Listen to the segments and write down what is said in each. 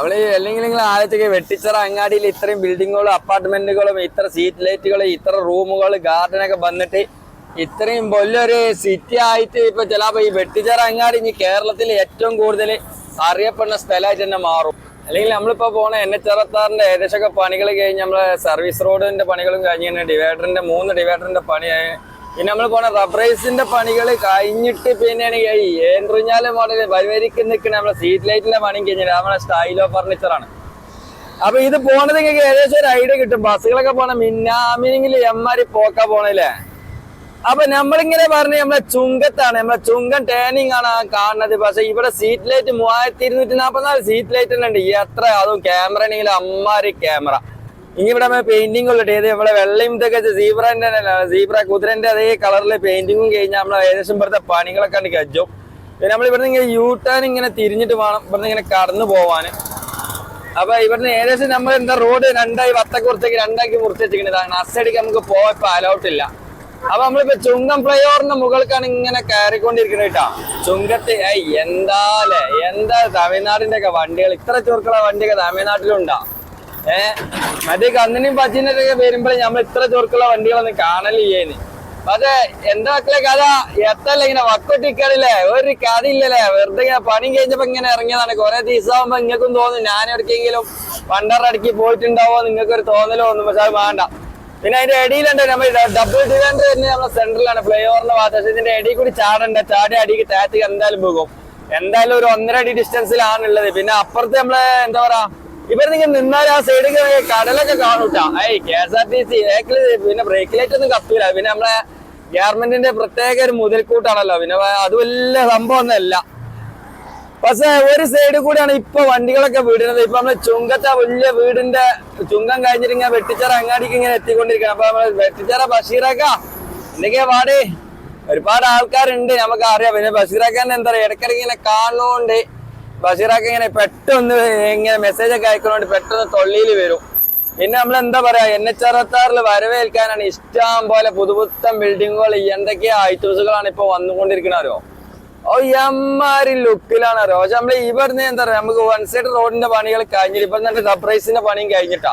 നമ്മൾ അല്ലെങ്കിൽ നിങ്ങൾ ആലോചിക്കുക വെട്ടിച്ചറ അങ്ങാടിയിൽ ഇത്രയും ബിൽഡിങ്ങുകളും അപ്പാർട്ട്മെന്റുകളും ഇത്ര സീറ്റ് ലൈറ്റുകൾ ഇത്ര റൂമുകൾ ഗാർഡൻ ഒക്കെ വന്നിട്ട് ഇത്രയും വലിയൊരു സിറ്റി ആയിട്ട് ഇപ്പൊ ചിലപ്പോ ഈ വെട്ടിച്ചിറ അങ്ങാടി ഇനി കേരളത്തിൽ ഏറ്റവും കൂടുതൽ അറിയപ്പെടുന്ന സ്ഥലമായിട്ട് തന്നെ മാറും. അല്ലെങ്കിൽ നമ്മളിപ്പോ പോണ എൻ എച്ച് അറുപത്താറിന്റെ ഏകദേശമൊക്കെ പണികൾ കഴിഞ്ഞ് നമ്മളെ സർവീസ് റോഡിന്റെ പണികളും കഴിഞ്ഞ് ഡിവൈഡറിന്റെ മൂന്ന് ഡിവൈഡറിന്റെ പണി പിന്നെ നമ്മൾ പോണ റബ്രൈസിന്റെ പണികൾ കഴിഞ്ഞിട്ട് പിന്നെയാണ് ഈ ഏൻറിഞ്ഞാൽ മോഡൽ വരിവരിക്ക് നിൽക്കുന്ന നമ്മളെ സീറ്റ് ലൈറ്റിന്റെ പണിയും കഴിഞ്ഞിട്ട് നമ്മളെ സ്റ്റൈലോ ഫർണിച്ചറാണ് അപ്പൊ ഇത് പോണത് നിങ്ങൾക്ക് ഏകദേശം ഒരു ഐഡിയ കിട്ടും. ബസ്സുകളൊക്കെ പോണ മിന്നാമിനിങ്ങിൽ എമ്മാരി പോക്കാ പോണല്ലേ അപ്പൊ നമ്മളിങ്ങനെ പറഞ്ഞ് നമ്മളെ ചുങ്കത്താണ്. നമ്മളെ ചുങ്കം ടേണിംഗ് ആണ് കാണുന്നത്. പക്ഷെ ഇവിടെ സീറ്റ് ലൈറ്റ് മൂവായിരത്തി ഇരുന്നൂറ്റി നാപ്പത്തിനാല് സീറ്റ് ലൈറ്റ് തന്നെ ഉണ്ട്. എത്ര അതും ക്യാമറ ആണെങ്കിൽ അമ്മാരി ക്യാമറ ഇനി ഇവിടെ പെയിന്റിംഗ് ഉള്ളത് ഏത് നമ്മളെ വെള്ളയും ഇതൊക്കെ സീബ്രന്റെ സീബ്ര കുതിരന്റെ അതേ കളറിലെ പെയിന്റിങ്ങും കഴിഞ്ഞാൽ നമ്മൾ ഏകദേശം ഇവിടുത്തെ പണികളൊക്കെ ഉണ്ട് കജ്ജോ പിന്നെ നമ്മൾ ഇവിടുന്ന് ഇങ്ങനെ യൂ ടേൺ ഇങ്ങനെ തിരിഞ്ഞിട്ട് വേണം ഇവിടുന്ന് ഇങ്ങനെ കടന്നു പോവാന് അപ്പൊ ഇവിടുന്ന് ഏകദേശം നമ്മൾ എന്താ റോഡ് രണ്ടായി വത്തൊക്കെ കുറച്ചേക്ക് രണ്ടാക്കി മുറിച്ച് വെച്ചിരിക്കുന്നത് അസടിക്ക് നമുക്ക് പോവാൻ ഇപ്പൊ അലൗട്ട് ഇല്ല. അപ്പൊ നമ്മളിപ്പോ ചുങ്കം ഫ്ലൈ ഓവറിന്റെ മുകൾക്കാണ് ഇങ്ങനെ കയറിക്കൊണ്ടിരിക്കുന്നത് കേട്ടാ. ചുങ്കത്തെ എന്താലേ എന്താ തമിഴ്നാടിന്റെ ഒക്കെ വണ്ടികൾ? ഇത്ര ചുരുക്കള വണ്ടിയൊക്കെ തമിഴ്നാട്ടിലുണ്ടാ? ഏ മറ്റേ കന്നിനും പച്ചിനൊക്കെ വരുമ്പോഴേ നമ്മൾ ഇത്ര ചുരുക്കുള്ള വണ്ടികളൊന്നും കാണലില്ലേന്ന്. അതെ എന്താ മക്കളെ കഥ? എത്തല്ല ഇങ്ങനെ വക്കൊട്ടിക്കണില്ലേ ഒരു കഥ ഇല്ലല്ലേ? വെറുതെ ഇങ്ങനെ പണി കഴിഞ്ഞപ്പോ ഇങ്ങനെ ഇറങ്ങിയതാണ്. കുറെ ദിവസമാകുമ്പോ നിങ്ങൾക്കും തോന്നും ഞാൻ എവിടേക്കെങ്കിലും പണ്ടറടക്കി പോയിട്ടുണ്ടാവോ നിങ്ങൾക്ക് ഒരു തോന്നലോ ഒന്നും. പക്ഷെ അത് വേണ്ട. പിന്നെ അതിന്റെ ഇടയിലുണ്ട് നമ്മൾ ഡബിൾ ഡിവൈൻഡർ തന്നെ നമ്മുടെ സെന്ററിലാണ് ഫ്ലൈ ഓവറിന്റെ ഭാഗത്ത്. പക്ഷെ ഇതിന്റെ ഇടയിൽ കൂടി ചാടണ്ട. ചാടി അടിക്ക് താഴത്തേക്ക് എന്തായാലും പോകും. എന്തായാലും ഒരു ഒന്നര അടി ഡിസ്റ്റൻസിലാണ് ഉള്ളത്. പിന്നെ അപ്പുറത്ത് നമ്മൾ എന്താ പറയാ ഇവർ നിങ്ങൾ നിന്നാൽ ആ സൈഡിൽ കടലൊക്കെ കാണൂട്ടാ. ഏയ് K S R T C പിന്നെ ബ്രേക്ക് ലൈറ്റ് ഒന്നും കത്തൂല. പിന്നെ നമ്മളെ ഗവൺമെന്റിന്റെ പ്രത്യേക ഒരു മുതൽക്കൂട്ടാണല്ലോ. പിന്നെ അത് വലിയ സംഭവം ഒന്നല്ല പക്ഷെ ഒരു സൈഡിൽ കൂടിയാണ് ഇപ്പൊ വണ്ടികളൊക്കെ വീടുന്നത്. ഇപ്പൊ നമ്മൾ ചുങ്കത്തെ വലിയ വീടിന്റെ ചുങ്കം കഴിഞ്ഞിട്ട് ഇങ്ങനെ വെട്ടിച്ചറ അങ്ങാടിക്ക് ഇങ്ങനെ എത്തിക്കൊണ്ടിരിക്കണം അപ്പൊ നമ്മൾ വെട്ടിച്ചറ ബഷീറക്ക എന്തൊക്കെയാ പാടേ? ഒരുപാട് ആൾക്കാരുണ്ട് നമുക്ക് അറിയാം പിന്നെ ബഷീറാക്കാൻ എന്താ പറയാ ഇടയ്ക്കിടയ്ക്ക് ഇങ്ങനെ കാണുന്നോണ്ട് ബഷീറാക്ക ഇങ്ങനെ പെട്ടെന്ന് ഇങ്ങനെ മെസ്സേജ് ഒക്കെ അയക്കുന്നോണ്ട് പെട്ടെന്ന് തൊള്ളിയിൽ വരും. പിന്നെ നമ്മൾ എന്താ പറയാ എൻ എച്ച് അറുപത്താറിൽ വരവേൽക്കാനാണ് ഇഷ്ടം പോലെ പുതുപുത്തൻ ബിൽഡിങ്ങുകൾ എന്തൊക്കെയാ ഐറ്റംസുകളാണ് ഇപ്പൊ വന്നുകൊണ്ടിരിക്കണോ ഓ എമ്മാരി ലുക്കിലാണ് പക്ഷെ നമ്മൾ ഇവിടുന്ന് എന്താ പറയാ നമുക്ക് വൺ സൈഡ് റോഡിന്റെ പണികൾ കഴിഞ്ഞിട്ട് തന്നെ സർപ്രൈസിന്റെ പണിയും കഴിഞ്ഞിട്ടാ.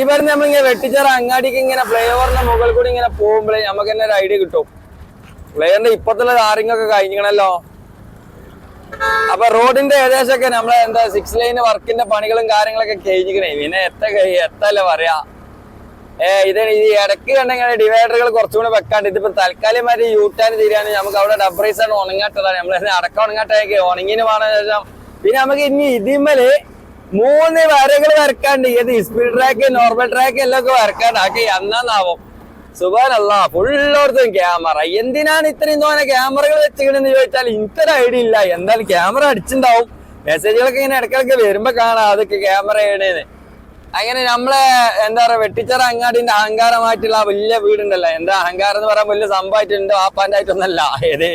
ഇവിടുന്ന് നമ്മളിങ്ങനെ വെട്ടിച്ചേറ അങ്ങാടിക്ക് ഇങ്ങനെ ഫ്ലൈ ഓവറിന്റെ മുകളിൽ കൂടി ഇങ്ങനെ പോകുമ്പോഴേ നമുക്ക് തന്നെ ഒരു ഐഡിയ കിട്ടും. ഫ്ലൈറിന്റെ ഇപ്പത്തുള്ള ആറിങ്ങൊക്കെ കഴിഞ്ഞിക്കണല്ലോ അപ്പൊ റോഡിന്റെ ഏകദേശമൊക്കെ നമ്മളെ എന്താ സിക്സ് ലൈൻ വർക്കിന്റെ പണികളും കാര്യങ്ങളൊക്കെ കഴിഞ്ഞിക്കണേ പിന്നെ എത്ര കഴി- എത്തല്ലേ പറയാ? ഏ ഇത് ഈ ഇടയ്ക്ക് കണ്ടെങ്കിൽ ഡിവൈഡറുകൾ കുറച്ചുകൂടി വെക്കാണ്ട്. ഇതിപ്പോ തൽക്കാലമായിട്ട് യൂട്ടാൻ തീരാണ് നമുക്ക് അവിടെ ഡബ്രൈസ് ആണ് ഉണങ്ങാട്ടതാണ് നമ്മൾ അടക്കം ഉണങ്ങാട്ടേക്ക് ഉണങ്ങിന് വേണം ശേഷം പിന്നെ നമുക്ക് ഇനി ഇതിമ്മൽ മൂന്ന് വരകൾ വരക്കാണ്ട്. ഏത് സ്പീഡ് ട്രാക്ക് നോർമൽ ട്രാക്ക് എല്ലാം ഒക്കെ വരക്കാണ്ട്. ആക്കി എന്നാന്നാവും? സുബാനല്ല ഫുള്ളോടത്തും ക്യാമറ എന്തിനാണ് ഇത്രയും തോന്നെ ക്യാമറകൾ വെച്ചിക്കണെന്ന് ചോദിച്ചാൽ എനിക്കൊരു ഐഡിയ ഇല്ല. എന്തായാലും ക്യാമറ അടിച്ചിണ്ടാവും. മെസ്സേജുകളൊക്കെ ഇങ്ങനെ ഇടയ്ക്കിടയ്ക്ക് വരുമ്പോ കാണാം അതൊക്കെ ക്യാമറ ഇടേന്ന് അങ്ങനെ നമ്മളെ എന്താ പറയാ വെട്ടിച്ചറ അങ്ങാടിന്റെ അഹങ്കാരമായിട്ടുള്ള വലിയ വീടുണ്ടല്ലോ. എന്താ അഹങ്കാരം എന്ന് പറയാൻ വലിയ സംഭവമായിട്ടുണ്ട്. ആ ആയിട്ടൊന്നല്ല ഏത്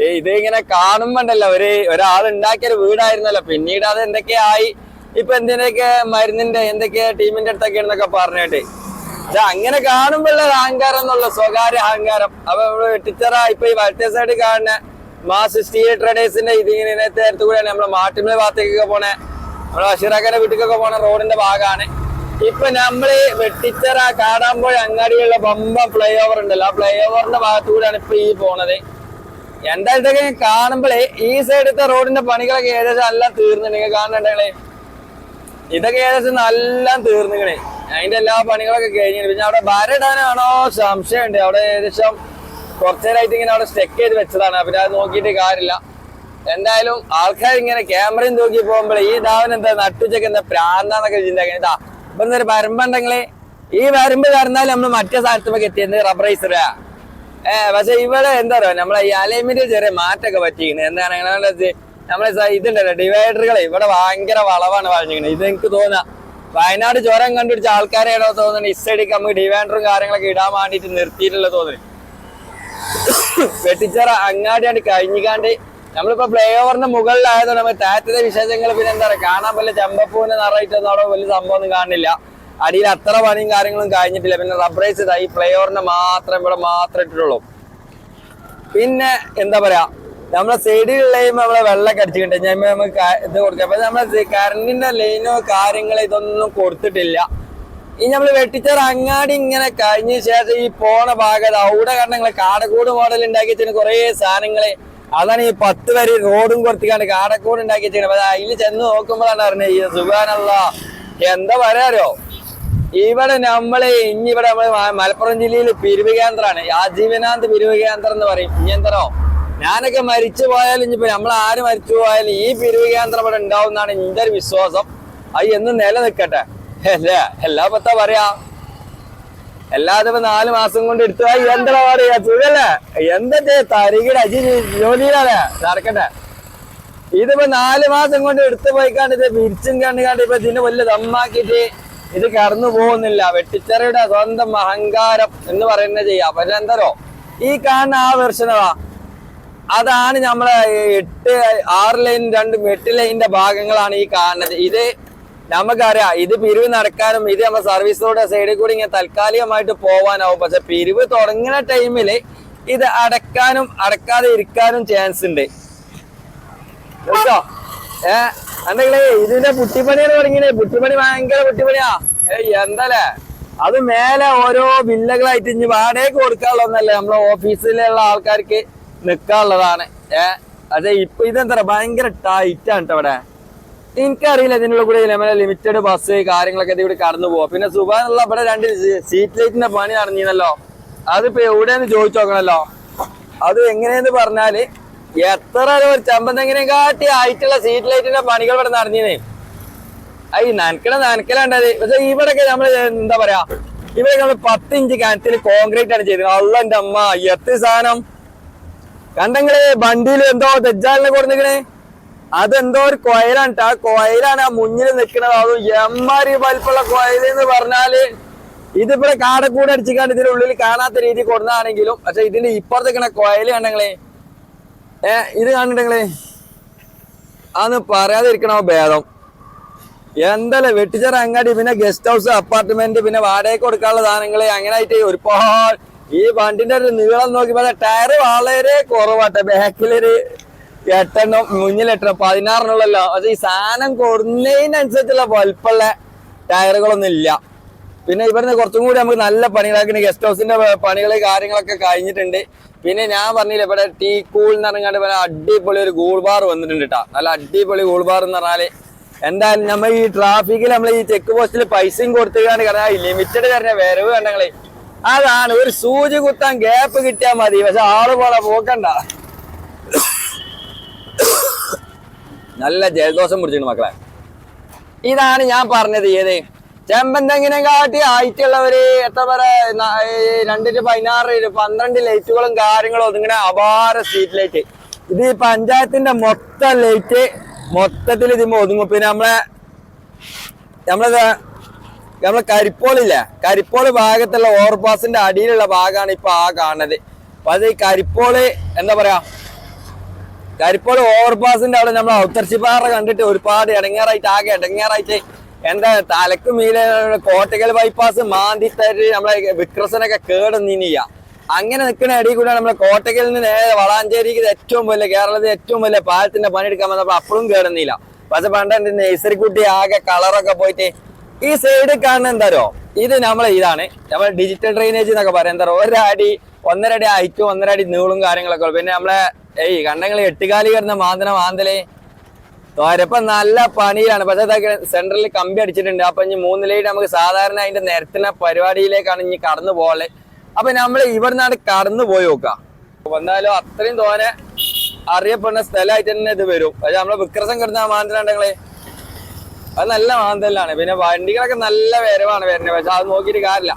ഏ, ഇത് ഇങ്ങനെ കാണുമ്പോണ്ടല്ലോ. ഒരു ഒരാൾ ഉണ്ടാക്കിയ വീടായിരുന്നല്ലോ. പിന്നീട് അത് എന്തൊക്കെയായി? ഇപ്പൊ എന്തിനൊക്കെ മരുന്നിന്റെ എന്തൊക്കെയാ ടീമിന്റെ അടുത്തൊക്കെ എന്നൊക്കെ പറഞ്ഞിട്ട്. അങ്ങനെ കാണുമ്പോഴുള്ള അഹങ്കാരം എന്നുള്ള സ്വകാര്യ അഹങ്കാരം. അപ്പൊ ട്വിറ്റർ ഇപ്പൊ ഈ വലത്തേ സൈഡ് കാണുന്ന മാസ് സ്റ്റീൽ ട്രേഡേഴ്സിന്റെ ഇതിങ്ങനെ ഇതിനകത്ത് അടുത്ത് കൂടെയാണ് നമ്മളെ മാട്ടിമല ഭാഗത്തേക്കൊക്കെ പോണേ. നമ്മളെ ബഷീറാക്കാന്റെ വീട്ടിലൊക്കെ പോണ റോഡിന്റെ ഭാഗമാണ് ഇപ്പൊ നമ്മൾ വെട്ടിച്ചറ കാടാമ്പോഴ അങ്ങാടിയുള്ള ബമ്പ ഫ്ലൈ ഓവർ ഉണ്ടല്ലോ. ആ ഫ്ലൈ ഓവറിന്റെ ഭാഗത്തുകൂടെയാണ് ഇപ്പൊ ഈ പോണത്. എന്തായാലും കാണുമ്പോഴേ ഈ സൈഡത്തെ റോഡിന്റെ പണികളൊക്കെ ഏകദേശം എല്ലാം തീർന്നിട്ടുണ്ട്. കാണുന്നുണ്ടെങ്കിൽ ഇതൊക്കെ ഏകദേശം എല്ലാം തീർന്നുകണേ അതിന്റെ എല്ലാ പണികളൊക്കെ കഴിഞ്ഞു പിന്നെ അവിടെ ഭാരടാനാണോ സംശയമുണ്ട്. അവിടെ ഏകദേശം കുറച്ചേരായിട്ട് ഇങ്ങനെ അവിടെ സ്റ്റെക്ക് ചെയ്ത് വെച്ചതാണ്. പിന്നെ അത് നോക്കിയിട്ട് കാര്യമില്ല. എന്തായാലും ആൾക്കാർ ഇങ്ങനെ ക്യാമറയും നോക്കി പോകുമ്പോൾ ഈ ദാവന എന്താ നട്ടുച്ചക്ക് എന്താ പ്രാന്താന്നൊക്കെ ചിന്താക്കാൻ ഇതാ. ഇപ്പൊ ഒരു വരമ്പുണ്ടെങ്കിൽ ഈ വരമ്പ് കടന്നാൽ നമ്മൾ മറ്റേ സ്ഥലത്തുമൊക്കെ എത്തിയത് റബ്ബറൈസറാ ഏ പക്ഷെ ഇവിടെ എന്താ പറയാ നമ്മളെ ഈ അലൈമിന്റെ ചെറിയ മാറ്റൊക്കെ പറ്റിയിരിക്കുന്നത് എന്താണ് നമ്മളെ ഇതുണ്ടല്ലോ ഡിവൈഡറുകൾ ഇവിടെ ഭയങ്കര വളവാണ് പറഞ്ഞിരിക്കുന്നത്. ഇത് എനിക്ക് തോന്നാ. വയനാട് ചുരം കണ്ടുപിടിച്ച ആൾക്കാരെയാണോ തോന്നുന്നത്? ഇസൈഡിക്ക് നമുക്ക് ഡിവാൻഡറും കാര്യങ്ങളൊക്കെ ഇടാൻ വേണ്ടിട്ട് നിർത്തിയിട്ടുള്ള തോന്നുന്നു വെട്ടിച്ചറ അങ്ങാടിയാണ് കഴിഞ്ഞിക്കാണ്ട്. നമ്മളിപ്പോ ഫ്ലൈ ഓവറിന്റെ മുകളിലായതുകൊണ്ട് നമ്മൾ താറ്റത്തെ വിശേഷങ്ങൾ പിന്നെ എന്താ പറയാ? കാണാൻ വല്ല ചമ്പപ്പൂവിനെ നിറയിട്ടൊന്നും അവിടെ വലിയ സംഭവം ഒന്നും കാണില്ല. അടിയിൽ അത്ര പണിയും കാര്യങ്ങളും കഴിഞ്ഞിട്ടില്ല. പിന്നെ റബ്ബറൈസ് ഈ ഫ്ലൈ ഓവറിന്റെ മാത്രം ഇവിടെ മാത്രം ഇട്ടിട്ടുള്ളൂ. പിന്നെ എന്താ പറയാ? നമ്മളെ സൈഡിലുള്ള നമ്മളെ വെള്ളമൊക്കെ അടിച്ചിട്ടുണ്ട്. ഞാൻ നമുക്ക് ഇത് കൊടുക്കാം. അപ്പൊ നമ്മളെ കറണ്ടിന്റെ ലൈനോ കാര്യങ്ങളോ ഇതൊന്നും കൊടുത്തിട്ടില്ല. ഈ നമ്മൾ വെട്ടിച്ചർ അങ്ങാടി ഇങ്ങനെ കഴിഞ്ഞ ശേഷം ഈ പോണ ഭാഗത്ത് അവിടെ കാരണം ഞങ്ങൾ കാടക്കൂട് മോഡൽ ഉണ്ടാക്കി കുറേ സാധനങ്ങൾ. അതാണ് ഈ പത്ത് വരി റോഡും കൊടുത്തിക്കാണ്ട് കാടക്കൂട് ഉണ്ടാക്കി വെച്ചിട്ട് അപ്പൊ അതിൽ ചെന്ന് നോക്കുമ്പോഴാണ് അറിഞ്ഞത് ഈ സുഖാനല്ല എന്താ പറയാറോ ഇവിടെ നമ്മൾ ഇനി ഇവിടെ നമ്മൾ മലപ്പുറം ജില്ലയിൽ പിരിവ് കേന്ദ്രമാണ്. ആജീവനാന്ത് പിരിവ് കേന്ദ്രം എന്ന് പറയും. ഇനി എന്തോ ഞാനൊക്കെ മരിച്ചു പോയാലും ഇനിയിപ്പോ നമ്മൾ ആര് മരിച്ചു പോയാലും ഈ പിരിവ് കേന്ദ്രം ഇവിടെ ഉണ്ടാവുന്നതാണ് എന്റെ ഒരു വിശ്വാസം. അത് എന്നും നിലനിൽക്കട്ടെ. അല്ലേ? എല്ലാ പത്താ പറയാ. എല്ലാതും നാല് മാസം കൊണ്ട് എടുത്തു എന്താ പറയാ സുഖല്ലേ? എന്താ തരികിട. അജി ജോലിയിലാണ്. നടക്കട്ടെ. ഇതിപ്പോ നാല് മാസം കൊണ്ട് എടുത്തു പോയിക്കാണ്ട് ഇത് വിരിച്ചും കണ്ടു കണ്ട് ഇപ്പൊ ഇതിന് വലിയ ദമ്മാക്കിട്ട് ഇത് കടന്നു പോകുന്നില്ല. വെട്ടിച്ചെറിയുടെ സ്വന്തം അഹങ്കാരം എന്ന് പറയുന്നത് ചെയ്യാം. അപ്പൊ എന്തോ ഈ കാണുന്ന ആ വെർഷനതാ അതാണ് നമ്മളെ എട്ട് ആറ് ലൈൻ രണ്ട് എട്ട് ലൈനിന്റെ ഭാഗങ്ങളാണ് ഈ കാണുന്നത്. ഇത് നമുക്കറിയാം ഇത് പിരിവ് നടക്കാനും ഇത് നമ്മൾ സർവീസ് റോഡ് സൈഡിൽ കൂടി ഇങ്ങനെ താൽക്കാലികമായിട്ട് പോവാനാവും. പക്ഷെ പിരിവ് തുടങ്ങുന്ന ടൈമിൽ ഇത് അടക്കാനും അടക്കാതെ ഇരിക്കാനും ചാൻസ് ഉണ്ട്. കേട്ടോ? ഏ എന്തെങ്കിലേ ഇതിന്റെ പുട്ടിപ്പണിയാണ് തുടങ്ങിയത്. പുട്ടിപ്പണി ഭയങ്കര പുട്ടിപ്പണിയാ. ഏയ് എന്തല്ലേ? അത് മേലെ ഓരോ വില്ലകളായിട്ട് ഇനി വാടകയ്ക്ക് കൊടുക്കാനുള്ളതല്ലേ നമ്മളെ ഓഫീസിലുള്ള ആൾക്കാർക്ക് നിൽക്കാനുള്ളതാണ് ഏ അതെ ഇപ്പൊ ഇതെന്താ ഭയങ്കര ടൈറ്റ് ആണ് ഇവിടെ. എനിക്കറിയില്ല ഇതിനുള്ള കൂടെ നമ്മളെ ലിമിറ്റഡ് ബസ് കാര്യങ്ങളൊക്കെ ഇതിവിടെ കടന്നു പോവാ. പിന്നെ സുബാനുള്ള ഇവിടെ രണ്ട് സീറ്റ് ലൈറ്റിന്റെ പണി നടന്നിരുന്നല്ലോ അതിപ്പോ എവിടെയെന്ന് ചോദിച്ചു നോക്കണല്ലോ. അത് എങ്ങനെയെന്ന് പറഞ്ഞാൽ എത്ര ഒരു ചമ്പന്തെങ്ങനെ കാട്ടി ആയിട്ടുള്ള സീറ്റ് ലൈറ്റിന്റെ പണികൾ ഇവിടെ നടന്നീനെ. ഐ നനക്കണ നനക്കലാണ്ടത് പക്ഷെ ഇവിടെയൊക്കെ നമ്മൾ എന്താ പറയാ? ഇവിടെ നമ്മൾ പത്ത് ഇഞ്ച് കിണറ്റിൽ കോൺക്രീറ്റ് ആണ് ചെയ്തത്. അള്ളന്റെ അമ്മ എത്ര സാധനം? കണ്ടെങ്കിൽ വണ്ടിയിൽ എന്തോ ദജ്ജാലിനെ കൊടുത്തിക്കണേ അതെന്തോ ഒരു കൊയലാണ്. ആ കൊയലാണ് ആ മുന്നിൽ നിൽക്കുന്നത് അതും എമ്മാരി വലിപ്പുള്ള കൊയൽ എന്ന് പറഞ്ഞാൽ ഇതിപ്പോ കാടക്കൂടെ അടിച്ചിക്കാണ്ട് ഇതിന്റെ ഉള്ളിൽ കാണാത്ത രീതി കൊടുന്നതാണെങ്കിലും പക്ഷെ ഇതിന്റെ ഇപ്പുറത്തേക്കണ കൊയൽ കണ്ടെങ്കിലേ ഏ ഇത് കണ്ടിട്ടെങ്കിലേ പറയാതെ പറയാതിരിക്കണോ ഭേദം? എന്തല്ലേ വെട്ടിച്ചറ അങ്ങാടി പിന്നെ ഗസ്റ്റ് ഹൗസ് അപ്പാർട്ട്മെന്റ് പിന്നെ വാടകയ്ക്ക് കൊടുക്കാനുള്ള സാധനങ്ങൾ അങ്ങനെ ആയിട്ട് ഒരുപാട് ഈ വണ്ടിന്റെ ഒരു നീളം നോക്കിയപ്പോ ടയർ വളരെ കുറവാട്ടെ. ബാക്കിലൊരു എട്ടെണ്ണം മുന്നിൽ എട്ടെണ്ണം പതിനാറെണ്ണുള്ളല്ലോ പക്ഷെ ഈ സാധനം കൊടുന്നതിനനുസരിച്ചുള്ള വലുപ്പമുള്ള ടയറുകളൊന്നും ഇല്ല പിന്നെ ഇവിടുന്ന് കുറച്ചും കൂടി നമുക്ക് നല്ല പണികളാക്കി ഗസ്റ്റ് ഹൗസിന്റെ പണികൾ കാര്യങ്ങളൊക്കെ കഴിഞ്ഞിട്ടുണ്ട്. പിന്നെ ഞാൻ പറഞ്ഞില്ല ഇവിടെ ടീ കൂൾ എന്ന് പറഞ്ഞാണ്ട് ഇവിടെ അടിപൊളി ഒരു ഗൂൾബാർ വന്നിട്ടുണ്ട് കേട്ടോ നല്ല അടിപൊളി ഗൂൾബാർ എന്ന് പറഞ്ഞാൽ എന്തായാലും നമ്മൾ ഈ ട്രാഫിക്കിൽ നമ്മൾ ഈ ചെക്ക് പോസ്റ്റിൽ പൈസയും കൊടുത്തുകയാണ് കാരണം ലിമിറ്റഡ് തരുന്ന വരവ് കണ്ടങ്ങളെ. അതാണ് ഒരു സൂചി കുത്താൻ ഗ്യാപ്പ് കിട്ടിയാൽ മതി പക്ഷെ ആൾ പോലെ പോക്കണ്ട. നല്ല ജലദോഷം പിടിച്ചിട്ടുണ്ട് മക്കളെ. ഇതാണ് ഞാൻ പറഞ്ഞത് ഏത്? ചെമ്പന്തെങ്ങിനെ കാട്ടി ആയിട്ടുള്ളവര് എത്ര പറയാ രണ്ടിന്റെ പതിനാറ് പന്ത്രണ്ട് ലൈറ്റുകളും കാര്യങ്ങളും ഒതുങ്ങനെ അപാര സ്ട്രീറ്റ് ലൈറ്റ് ഇത് ഈ പഞ്ചായത്തിന്റെ മൊത്തം ലൈറ്റ് മൊത്തത്തിൽ ഇതിമ്പോ ഒതുങ്ങും. പിന്നെ നമ്മളെ നമ്മളെ നമ്മളെ കരിപ്പോളില്ല? കരിപ്പോൾ ഭാഗത്തുള്ള ഓവർപാസിന്റെ അടിയിലുള്ള ഭാഗമാണ് ഇപ്പൊ ആ കാണുന്നത്. അപ്പൊ അത് ഈ കരിപ്പോൾ എന്താ പറയാ? കരിപ്പോട് ഓവർപാസിന്റെ അവിടെ നമ്മൾ ഔത്തർച്ചിപ്പാറ കണ്ടിട്ട് ഒരുപാട് ഇടങ്ങേറായിട്ട് ആകെ ഇടങ്ങേറായിട്ട് എന്താ തലക്ക് മീലെ കോട്ടകൽ ബൈപ്പാസ് മാന്തിത്തരി നമ്മളെ വിക്രസനൊക്കെ കേടുന്നിനിയ അങ്ങനെ നിൽക്കുന്ന ഇടയിൽ കൂടെ നമ്മളെ കോട്ടകലിൽ നിന്ന് നേരെ വളാഞ്ചേരിക്ക് ഏറ്റവും വലിയ കേരളത്തിൽ ഏറ്റവും വലിയ പാലത്തിന്റെ പണിയെടുക്കാൻ വന്നപ്പോ അപ്പോഴും കേടുന്നില്ല. പക്ഷെ പണ്ട് എന്റെ നഴ്സറിക്കുട്ടി ആകെ കളറൊക്കെ പോയിട്ട് ഈ സൈഡ് കാണുന്ന എന്താരോ ഇത് നമ്മളെ ഇതാണ്. നമ്മൾ ഡിജിറ്റൽ ഡ്രെയിനേജ് എന്നൊക്കെ പറയാം. എന്താ ഒരടി ഒന്നര അടി ഹൈറ്റും ഒന്നര അടി നീളും കാര്യങ്ങളൊക്കെ പിന്നെ നമ്മളെ ഏയ് കണ്ടങ്ങൾ എട്ടുകാലി കിടന്ന മാന്തന മാന്തലേ. തോരപ്പം നല്ല പണിയിലാണ്. പക്ഷെ അതൊക്കെ സെന്ററിൽ കമ്പി അടിച്ചിട്ടുണ്ട്. അപ്പൊ ഇനി മൂന്ന് ലൈറ്റ് നമുക്ക് സാധാരണ അതിന്റെ നിരത്തിന പരിപാടിയിലേക്കാണ് ഇനി കടന്നു പോകൽ. അപ്പൊ നമ്മൾ ഇവിടുന്നാണ് കടന്നു പോയി നോക്കാം വന്നാലും അത്രയും തോനെ അറിയപ്പെടുന്ന സ്ഥലമായിട്ട് തന്നെ ഇത് വരും. പക്ഷെ നമ്മളെ വിക്രസം കിടന്ന മാന്തലുണ്ടെങ്കിലേ അത് നല്ല മാന്തലാണ് പിന്നെ വണ്ടികളൊക്കെ നല്ല വരവാണ് വരുന്നത്. പക്ഷെ അത് നോക്കിയിട്ട് കാര്യമില്ല.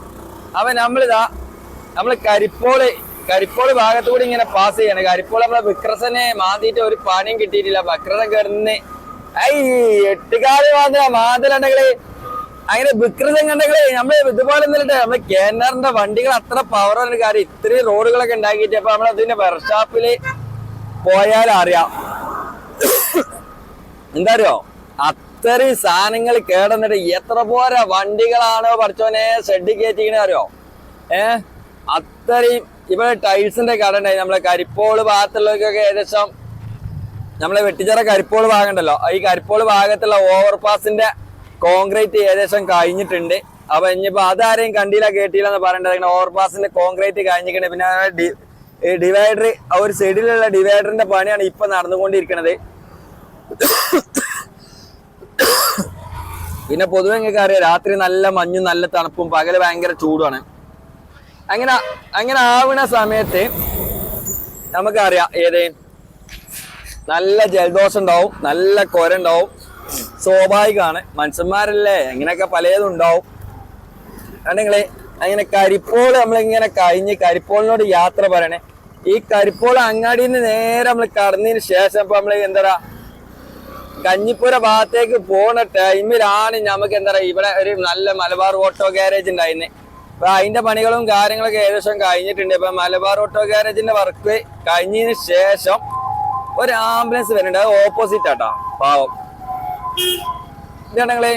അപ്പൊ നമ്മളിതാ നമ്മൾ കരിപ്പോൾ കരിപ്പോൾ ഭാഗത്തുകൂടി ഇങ്ങനെ പാസ് ചെയ്യണം. കരിപ്പോൾ നമ്മളെ വിക്രസനെ മാന്തിയിട്ട് ഒരു പണിയും കിട്ടിയിട്ടില്ല. വക്രസം കിടന്ന് ഐ കാൽ മാന്തിന മാന്തലുണ്ടെങ്കിൽ അങ്ങനെ വിക്രസം കണ്ടെങ്കിൽ നമ്മൾ ഇതുപോലെ എന്നിട്ട് നമ്മൾ കേന്നറിന്റെ വണ്ടികൾ അത്ര പവർ ഒരു കാര്യം. ഇത്രയും റോഡുകളൊക്കെ ഉണ്ടാക്കിയിട്ട് അപ്പൊ നമ്മൾ അതിന്റെ വർക്ക്ഷോപ്പിൽ പോയാൽ അറിയാം എന്താ അറിയോ? അത്രയും സാധനങ്ങൾ കേടന്നിട്ട് എത്ര പോരാ വണ്ടികളാണ് പഠിച്ചോനെ ഷെഡ് കയറ്റിക്കണ അറിയോ? ഏഹ് അത്രയും ഇവിടെ ടൈൽസിന്റെ കട ഉണ്ടായി നമ്മളെ കരിപ്പോൾ ഭാഗത്തുള്ളവർക്കൊക്കെ ഏകദേശം നമ്മളെ വെട്ടിച്ചിറ കരിപ്പോൾ ഭാഗമുണ്ടല്ലോ. ഈ കരിപ്പോൾ ഭാഗത്തുള്ള ഓവർപാസിന്റെ കോൺക്രീറ്റ് ഏകദേശം കഴിഞ്ഞിട്ടുണ്ട്. അപ്പൊ ഇനിയിപ്പോ അതാരെയും കണ്ടില്ല കേട്ടില്ല എന്ന് പറയേണ്ടത് ഇങ്ങനെ ഓവർപാസിന്റെ കോൺക്രീറ്റ് കഴിഞ്ഞിട്ടുണ്ട് പിന്നെ ഈ ഡിവൈഡർ ആ ഒരു സൈഡിലുള്ള ഡിവൈഡറിന്റെ പണിയാണ് ഇപ്പൊ നടന്നുകൊണ്ടിരിക്കുന്നത് പിന്നെ പൊതുവെ നിങ്ങൾക്ക് അറിയാം രാത്രി നല്ല മഞ്ഞും നല്ല തണുപ്പും പകൽ ഭയങ്കര ചൂടുമാണ്. അങ്ങനെ അങ്ങനെ ആവുന്ന സമയത്ത് നമുക്കറിയാം ഏത്? നല്ല ജലദോഷം ഉണ്ടാവും നല്ല കൊര ഉണ്ടാവും സ്വാഭാവികമാണ്. മനുഷ്യന്മാരല്ലേ അങ്ങനെയൊക്കെ പലതും ഉണ്ടാവും. കണ്ടെങ്കിൽ അങ്ങനെ കരിപ്പോൾ നമ്മളിങ്ങനെ കഴിഞ്ഞ് കരിപ്പോളിനോട് യാത്ര പറയണേ. ഈ കരിപ്പോൾ അങ്ങാടിയിൽ നിന്ന് നേരെ നമ്മൾ കടന്നതിന് ശേഷം ഇപ്പൊ നമ്മൾ എന്താ കഞ്ഞിപ്പുര ഭാഗത്തേക്ക് പോണ ടൈമിലാണ് നമുക്ക് എന്താ പറയാ ഇവിടെ ഒരു നല്ല മലബാർ ഓട്ടോ ഗാരേജ് ഉണ്ടായിരുന്നെ. അപ്പൊ അതിന്റെ പണികളും കാര്യങ്ങളൊക്കെ ഏകദേശം കഴിഞ്ഞിട്ടുണ്ട്. ഇപ്പൊ മലബാർ ഓട്ടോ ഗാരേജിന്റെ വർക്ക് കഴിഞ്ഞതിന് ശേഷം ഒരു ആംബുലൻസ് വരുന്നുണ്ട്. അത് ഓപ്പോസിറ്റ് ആട്ടോ. പാവം. ഇതാണെങ്കിലേ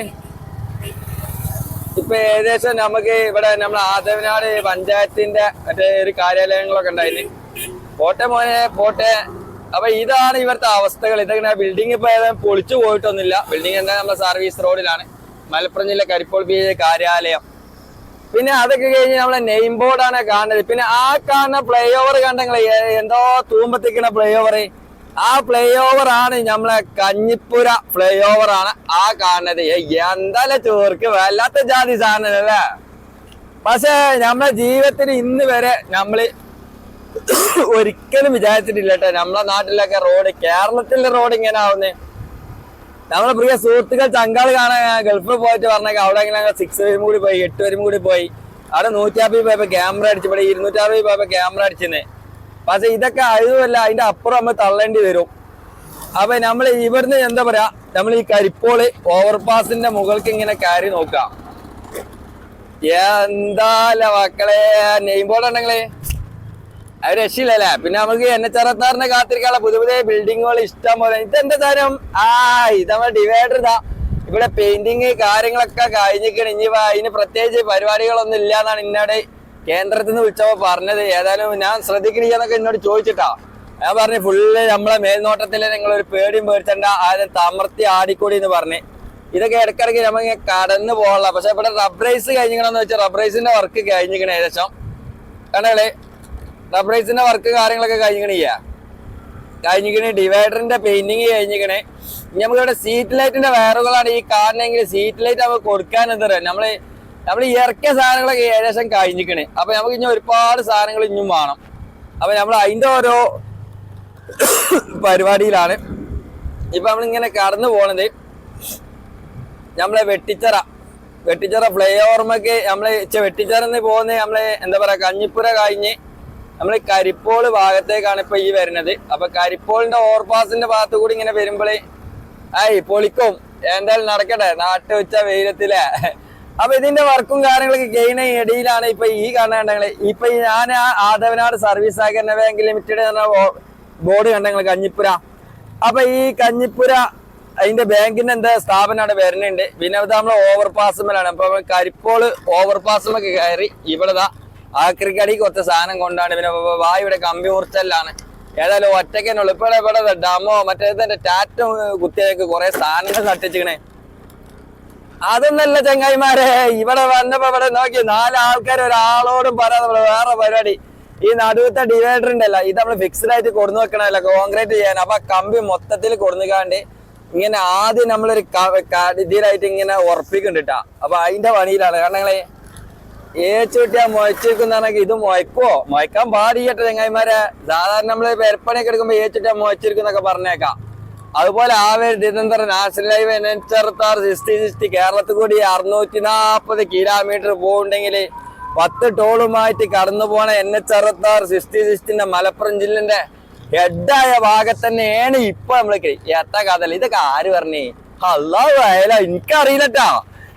ഇപ്പൊ ഏകദേശം നമുക്ക് ഇവിടെ നമ്മുടെ ആദവനാട് പഞ്ചായത്തിന്റെ മറ്റേ ഒരു കാര്യാലയങ്ങളൊക്കെ ഉണ്ടായിരുന്നു പോട്ടെ മോനെ പോട്ടെ. അപ്പൊ ഇതാണ് ഇവിടുത്തെ അവസ്ഥകൾ. ഇതങ്ങനെ ബിൽഡിംഗ് ഇപ്പൊ പൊളിച്ചു പോയിട്ടൊന്നുമില്ല. ബിൽഡിംഗ് എന്താ നമ്മുടെ സർവീസ് റോഡിലാണ് മലപ്പുറം ജില്ല കരിപ്പോൾ ബി കാര്യാലയം. പിന്നെ അതൊക്കെ കഴിഞ്ഞ് നമ്മളെ നെയിം ബോർഡാണ് കാണുന്നത്. പിന്നെ ആ കാണുന്ന പ്ലേ ഓവർ കണ്ടെങ്കിൽ എന്തോ തൂമ്പത്തിക്കണ പ്ലേ ഓവർ ആ പ്ലേ ഓവർ ആണ് നമ്മളെ കഞ്ഞിപ്പുര പ്ലേ ഓവർ ആണ് ആ കാണുന്നത്. ഏയ് എന്തായാലും ചോർക്ക് വല്ലാത്ത ജാതി സാധനം അല്ലേ പക്ഷെ നമ്മളെ ജീവിതത്തിന് ഇന്ന് വരെ നമ്മൾ ഒരിക്കലും വിചാരിച്ചിട്ടില്ല കേട്ടോ നമ്മളെ നാട്ടിലൊക്കെ റോഡ് കേരളത്തിലെ റോഡ് ഇങ്ങനെ ആവുന്നേ. നമ്മളെ പ്രിയ സുഹൃത്തുക്കൾ ചങ്കാൾ കാണാൻ ഗൾഫിൽ പോയിട്ട് പറഞ്ഞേക്ക അവിടെ ഇങ്ങനെ സിക്സ് വരും കൂടി പോയി എട്ട് വരും കൂടി പോയി. അവിടെ നൂറ്റാപ്പി പോയപ്പോ ക്യാമറ അടിച്ചു ഇവിടെ ഇരുന്നൂറ്റാപ്പി പോയപ്പോ ക്യാമറ അടിച്ചെന്നേ പക്ഷെ ഇതൊക്കെ അതുമല്ല അതിന്റെ അപ്പുറം നമ്മൾ തള്ളേണ്ടി വരും. അപ്പൊ നമ്മൾ ഇവിടുന്ന് എന്താ പറയാ നമ്മൾ ഈ കരിപ്പോൾ ഓവർപാസിന്റെ മുകൾക്ക് ഇങ്ങനെ കയറി നോക്കാം എന്താ മക്കളെ നെയിം ബോർഡ് ഉണ്ടെങ്കിലേ? അത് രക്ഷയില്ലല്ലേ? പിന്നെ നമുക്ക് എൻ എച്ച് അറുപത്താറിനെ കാത്തിരിക്കാനുള്ള പുതിയ പുതിയ ബിൽഡിങ്ങുകൾ ഇഷ്ടം പോലെ. ഇതെന്താ സാധനം? ആ ഇത് നമ്മൾ ഡിവൈഡർ ഇതാ. ഇവിടെ പെയിന്റിങ് കാര്യങ്ങളൊക്കെ കഴിഞ്ഞിരിക്കണം. ഇനി അതിന് പ്രത്യേകിച്ച് പരിപാടികളൊന്നും ഇല്ല എന്നാണ് ഇന്നോട് കേന്ദ്രത്തിൽ നിന്ന് വിളിച്ചപ്പോ പറഞ്ഞത്. ഏതായാലും ഞാൻ ശ്രദ്ധിക്കണില്ലെന്നൊക്കെ എന്നോട് ചോദിച്ചിട്ടാ. ഞാൻ പറഞ്ഞു ഫുള്ള് നമ്മളെ മേൽനോട്ടത്തിൽ നിങ്ങൾ ഒരു പേടിയും പേടിച്ചണ്ട. ആദ്യം തമർത്തി ആടിക്കൂടി എന്ന് പറഞ്ഞു. ഇതൊക്കെ ഇടയ്ക്കിടയ്ക്ക് നമ്മളിങ്ങനെ കടന്നു പോകാനുള്ള. പക്ഷെ ഇവിടെ റബ്രൈസ് കഴിഞ്ഞിക്കണമെന്ന് വെച്ചാൽ റബ്രൈസിന്റെ വർക്ക് കഴിഞ്ഞിരിക്കണം ഏകദേശം. കണ്ടേ റബ്രൈസിന്റെ വർക്ക് കാര്യങ്ങളൊക്കെ കഴിഞ്ഞിക്കണില്ല കഴിഞ്ഞിക്കണേ ഡിവൈഡറിന്റെ പെയിന്റിങ് കഴിഞ്ഞിക്കണേ. ഇനി നമുക്ക് ഇവിടെ സീറ്റ് ലൈറ്റിന്റെ വയറുകളാണ് ഈ കാറിനെങ്കിൽ സീറ്റ് ലൈറ്റ് നമുക്ക് കൊടുക്കാൻ എന്താ നമ്മൾ നമ്മൾ ഇറക്കിയ സാധനങ്ങളൊക്കെ ഏകദേശം കഴിഞ്ഞിക്കണേ. അപ്പൊ നമുക്ക് ഇനി ഒരുപാട് സാധനങ്ങൾ ഇനിയും വേണം. അപ്പൊ നമ്മൾ അതിന്റെ ഓരോ പരിപാടിയിലാണ്. ഇപ്പൊ നമ്മളിങ്ങനെ കടന്നു പോണത്. നമ്മളെ വെട്ടിച്ചറ. വെട്ടിച്ചറ ഫ്ലൈ ഓവർമൊക്കെ നമ്മൾ വെട്ടിച്ചറന്ന് പോകുന്നത് പോകുന്ന നമ്മളെ എന്താ പറയാ കഞ്ഞിപ്പുര കഴിഞ്ഞ് നമ്മൾ കരിപ്പോൾ ഭാഗത്തേക്കാണ് ഇപ്പൊ ഈ വരുന്നത്. അപ്പൊ കരിപ്പോളിന്റെ ഓവർപാസിന്റെ ഭാഗത്ത് കൂടി ഇങ്ങനെ വരുമ്പോഴേ ആയി പൊളിക്കും. എന്തായാലും നടക്കട്ടെ. നാട്ടു വെച്ച വെയിലത്തിലെ. അപ്പൊ ഇതിന്റെ വർക്കും കാര്യങ്ങളൊക്കെ ഗെയിന ഇടയിലാണ് ഇപ്പൊ ഈ കാണുന്നുണ്ടെങ്കിൽ ഇപ്പൊ ഞാൻ ആദവനാട് സർവീസ് സഹകരണ ബാങ്ക് ലിമിറ്റഡ് എന്ന ബോർഡ് കണ്ടെങ്കിൽ കഞ്ഞിപ്പുര. അപ്പൊ ഈ കഞ്ഞിപ്പുര അതിന്റെ ബാങ്കിന്റെ എന്താ സ്ഥാപനമാണ് വരുന്നുണ്ട്. പിന്നെ നമ്മൾ ഓവർപാസ്മലാണ് ഓവർ പാസുമലാണ് അപ്പൊ നമ്മൾ കരിപ്പോൾ ഓവർ പാസുമൊക്കെ കയറി ഇവിടെ ആക്രിക്കടി കുറച്ച് സാധനം കൊണ്ടാണ്. പിന്നെ വായുടെ കമ്പി മുറിച്ചല്ലാണ്. ഏതായാലും ഒറ്റയ്ക്കെന്നുള്ളു ഇപ്പൊ ഇവിടെ ഡമോ മറ്റേ ടാറ്റോ കുത്തിയൊക്കെ കുറെ സാധനങ്ങൾ തട്ടിച്ചിക്കണേ അതൊന്നല്ല ചങ്ങായിമാരെ ഇവിടെ വന്നപ്പോ ഇവിടെ നോക്കി നാലാൾക്കാർ ഒരാളോടും പറയാതെ വേറെ പരിപാടി. ഈ നടുവത്തെ ഡിവൈഡർ ഉണ്ടല്ല ഇത് നമ്മൾ ഫിക്സ്ഡ് ആയിട്ട് കൊടുന്നു വെക്കണല്ല കോൺക്രീറ്റ് ചെയ്യാൻ. അപ്പൊ കമ്പി മൊത്തത്തിൽ കൊടുന്നുകാണ്ട് ഇങ്ങനെ ആദ്യം നമ്മളൊരു ഇതിലായിട്ട് ഇങ്ങനെ ഉറപ്പിക്കുന്നുണ്ട് കേട്ടാ അപ്പൊ അതിന്റെ പണിയിലാണ്. കാരണം ഏച്ചുട്ടിയാ മുഴച്ചിരിക്കുന്നാണെങ്കിൽ ഇത് മുഴക്കോ മുഴക്കാൻ പാടിയട്ടെ ചങ്ങായിമാരെ. സാധാരണ നമ്മൾ പെരപ്പണിയൊക്കെ എടുക്കുമ്പോ ഏച്ചുട്ടിയാ മുഴച്ചിരിക്കുന്നൊക്കെ പറഞ്ഞേക്കാം. അതുപോലെ ആവരുത് പറയുക നാഷണൽ ഹൈവേ എണ്ണൂറ്ററുത്താറ് സിക്സ്റ്റി സിക്സ്റ്റി കേരളത്തിൽ കൂടി അറുന്നൂറ്റി നാൽപ്പത് കിലോമീറ്റർ പോകുന്നുണ്ടെങ്കിൽ പത്ത് ടോളുമായിട്ട് കടന്നു പോണ എൻ എച്ച് അറുപത്താറ് സിക്സ്റ്റി സിക്സ്റ്റിന്റെ മലപ്പുറം ജില്ലന്റെ ഹെഡായ ഭാഗത്ത് തന്നെയാണ് ഇപ്പൊ നമ്മൾ എത്ര കഥല ഇതൊക്കെ ആര് പറഞ്ഞേ? അല്ലാ വയല. എനിക്കറിയില്ലട്ടാ.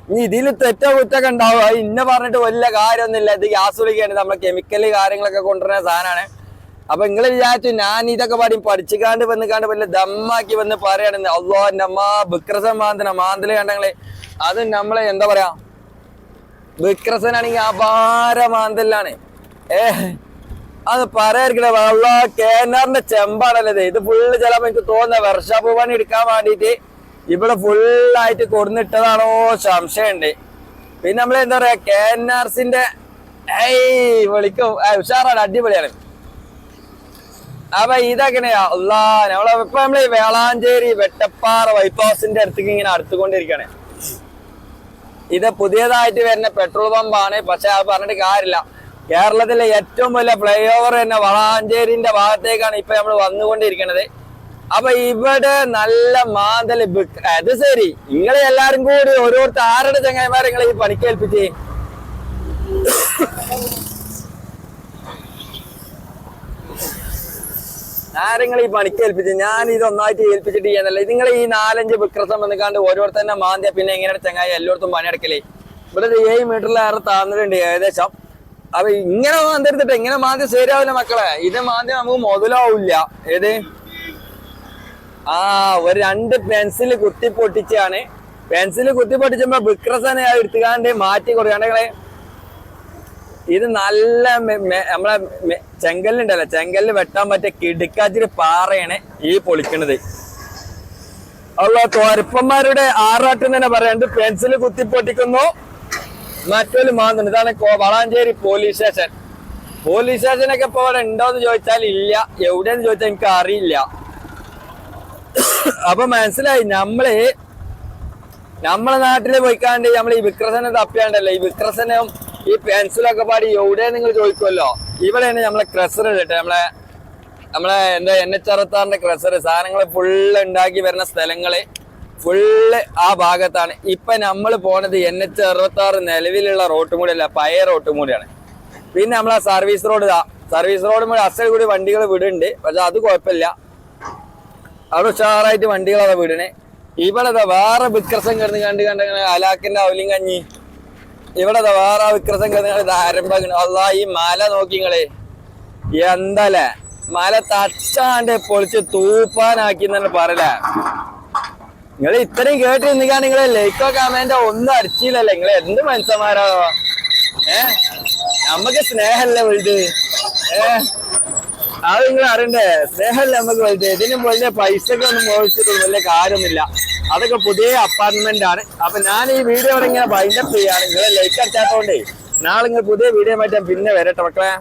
ഇനി ഇതിൽ തെറ്റോ കുറ്റൊക്കെ ഉണ്ടാവും. അത് ഇന്ന പറഞ്ഞിട്ട് വലിയ കാര്യമൊന്നുമില്ല. ഇത് ഗ്യാസ് വിളിക്കാണ് നമ്മളെ കെമിക്കൽ കാര്യങ്ങളൊക്കെ കൊണ്ടുവരുന്ന സാധനമാണ്. അപ്പൊ നിങ്ങൾ വിചാരിച്ചു ഞാൻ ഇതൊക്കെ പാടി പഠിച്ചുകാണ്ട് വന്നുകാണ്ട് വല്ല ദമ്മാക്കി വന്ന് പറയുകയാണെന്ന് അള്ളോ നമ്മ ബുക്രസൻ മാന്തന മാന്തൽ കണ്ടങ്ങളെ. അത് നമ്മളെ എന്താ പറയാ? വിക്രസനാണെങ്കിൽ അപാര മാന്തലാണ് ഏ അത് പറയാതിരിക്കണേ വെള്ള കേനാറിന്റെ ചെമ്പാണല്ലേ ഇത്. ഫുള്ള് ചിലപ്പോ എനിക്ക് തോന്നുന്ന വർഷാപ്പൂ പണി എടുക്കാൻ വേണ്ടിയിട്ട് ഇവിടെ ഫുള്ളായിട്ട് കൊടുന്നിട്ടതാണോ സംശയമുണ്ട്. പിന്നെ നമ്മൾ എന്താ പറയാ കെ എൻ ഏയ് വിളിക്കും. ഏയ് ഉഷാറാണ് അടിപൊളിയാണ്. അപ്പൊ ഇതെങ്ങനെയാ? അല്ലാ നമ്മളെ ഇപ്പൊ നമ്മൾ വേളാഞ്ചേരി വെട്ടപ്പാറ ബൈപ്പാസിന്റെ അടുത്തേക്ക് ഇങ്ങനെ അടുത്തുകൊണ്ടിരിക്കണേ. ഇത് പുതിയതായിട്ട് വരുന്ന പെട്രോൾ പമ്പാണ്. പക്ഷെ അത് പറഞ്ഞിട്ട് കാര്യമില്ല. കേരളത്തിലെ ഏറ്റവും വലിയ ഫ്ലൈ ഓവർ തന്നെ വളാഞ്ചേരിന്റെ ഭാഗത്തേക്കാണ് ഇപ്പൊ നമ്മൾ വന്നുകൊണ്ടിരിക്കുന്നത് അപ്പൊ ഇവിടെ നല്ല മാന്തൽ അത് ശരി. നിങ്ങളെ എല്ലാരും കൂടി ഓരോരുത്തർ ആരുടെ ചങ്ങായിമാരെ നിങ്ങൾ ഈ പണിക്കേൽപ്പിച്ച് ആരെങ്കിലും ഈ പണിക്ക് ഏൽപ്പിച്ച്? ഞാൻ ഇത് ഒന്നായിട്ട് ഏൽപ്പിച്ചിട്ട് ചെയ്യാന്നല്ല നിങ്ങൾ ഈ നാലഞ്ച് വിക്രസം എന്ന് ഓരോരുത്തർ തന്നെ മാന്തിയ പിന്നെ എങ്ങനെയാണ് ചങ്ങായി എല്ലായിടത്തും പണിയെടുക്കലേ? ഇവിടെ ഏഴ് മീറ്ററിലേറെ താന്നിട്ടുണ്ട് ഏകദേശം. അപ്പൊ ഇങ്ങനെ മാന്തിരുത്തിട്ട് ഇങ്ങനെ മാന്തി ശരിയാവില്ല മക്കളെ? ഇത് മാന്തി നമുക്ക് മുതലാവില്ല. ഏത്? ആ ഒരു രണ്ട് പെൻസിൽ കുത്തി പൊട്ടിച്ചാണ് പെൻസിൽ കുത്തി പൊട്ടിച്ചപ്പോ വിക്രസനെ എടുത്തുകാണ്ട് മാറ്റി കൊടുക്കാണ്ട് ഇത് നല്ല നമ്മളെ ചെങ്കല്ലുണ്ടല്ലോ ചെങ്കല്ല് വെട്ടാൻ പറ്റിയ കിടുക്കാച്ചിരി പാറയാണ് ഈ പൊളിക്കണത്. ഉള്ള തോരപ്പന്മാരുടെ ആറാട്ടം തന്നെ പറയാണ്ട് പെൻസിൽ കുത്തി പൊട്ടിക്കുന്നു. മറ്റൊരു മാന്തുണ്ട്. ഇതാണ് വളാഞ്ചേരി പോലീസ് സ്റ്റേഷൻ. പോലീസ് സ്റ്റേഷനൊക്കെ ഇപ്പൊ അവിടെ ഉണ്ടോന്ന് ചോദിച്ചാൽ ഇല്ല. എവിടെയെന്ന് ചോദിച്ചാൽ എനിക്ക് അറിയില്ല അപ്പൊ മനസ്സിലായി നമ്മൾ നമ്മളെ നാട്ടിൽ പോയിക്കാണ്ട് നമ്മൾ ഈ വിക്രസനെ തപ്പിയാണ്ടല്ലോ? ഈ വിക്രസനും ഈ പെൻസിലൊക്കെ പാടി എവിടെ നിങ്ങൾ ചോദിക്കുമല്ലോ ഇവിടെയാണ് നമ്മളെ ക്രസർ കേട്ടോ നമ്മളെ നമ്മളെ എന്താ എൻ എച്ച് അറുപത്താറിന്റെ ക്രസർ സാധനങ്ങൾ ഫുള്ള് ഉണ്ടാക്കി വരുന്ന സ്ഥലങ്ങൾ ഫുള്ള് ആ ഭാഗത്താണ്. ഇപ്പൊ നമ്മൾ പോണത് എൻ എച്ച് അറുപത്തി ആറ് നിലവിലുള്ള റോട്ടും കൂടി അല്ല പഴയ റോട്ടും കൂടിയാണ്. പിന്നെ നമ്മളെ സർവീസ് റോഡ് സർവീസ് റോഡ് അസൽ കൂടി വണ്ടികൾ വിടുന്നുണ്ട്. പക്ഷെ അത് കുഴപ്പമില്ല. അവിടെ ഉഷാറായിട്ട് വണ്ടികളാണ് വീടിനെ ഇവിടെ വേറെ വിക്രസം കിടന്ന് കണ്ട് കണ്ട അലാക്കിന്റെ അവലിയും കഞ്ഞി. ഇവിടെ വേറെ വിക്രസം കിടന്ന് ആരംഭം അതാ ഈ മല നോക്കിങ്ങളെ എന്തല്ലേ? മല തച്ചാണ്ട് പൊളിച്ച് തൂപ്പാനാക്കി എന്നാണ് പറയലേ. നിങ്ങൾ ഇത്രയും കേട്ട് നിന്നിക്കാണ് നിങ്ങളെ ലൈക്കോ കമന്റോ ഒന്നും അടിച്ചില്ലല്ലേ? നിങ്ങൾ എന്ത് മനുഷ്യന്മാരാ ഏ? നമ്മക്ക് സ്നേഹല്ലേ വീട്. ഏ? അത് നിങ്ങൾ അറിയണ്ടേ? സ്നേഹമല്ല നമുക്ക് വലുത്? ഇതിനും വലിയ പൈസക്ക് ഒന്നും മോഹിച്ചിട്ട് വലിയ കാര്യമൊന്നുമില്ല അതൊക്കെ പുതിയ അപ്പാർട്ട്മെന്റ് ആണ്. അപ്പൊ ഞാൻ ഈ വീഡിയോ ഇവിടെ ഇങ്ങനെ ബൈൻഡപ്പ് ചെയ്യാണ് നിങ്ങളെ ലൈക്ക് അടിച്ചാത്തോണ്ടേ നാളെ നിങ്ങൾ പുതിയ വീഡിയോ മാറ്റാൻ പിന്നെ വരട്ടെ മക്കളെ.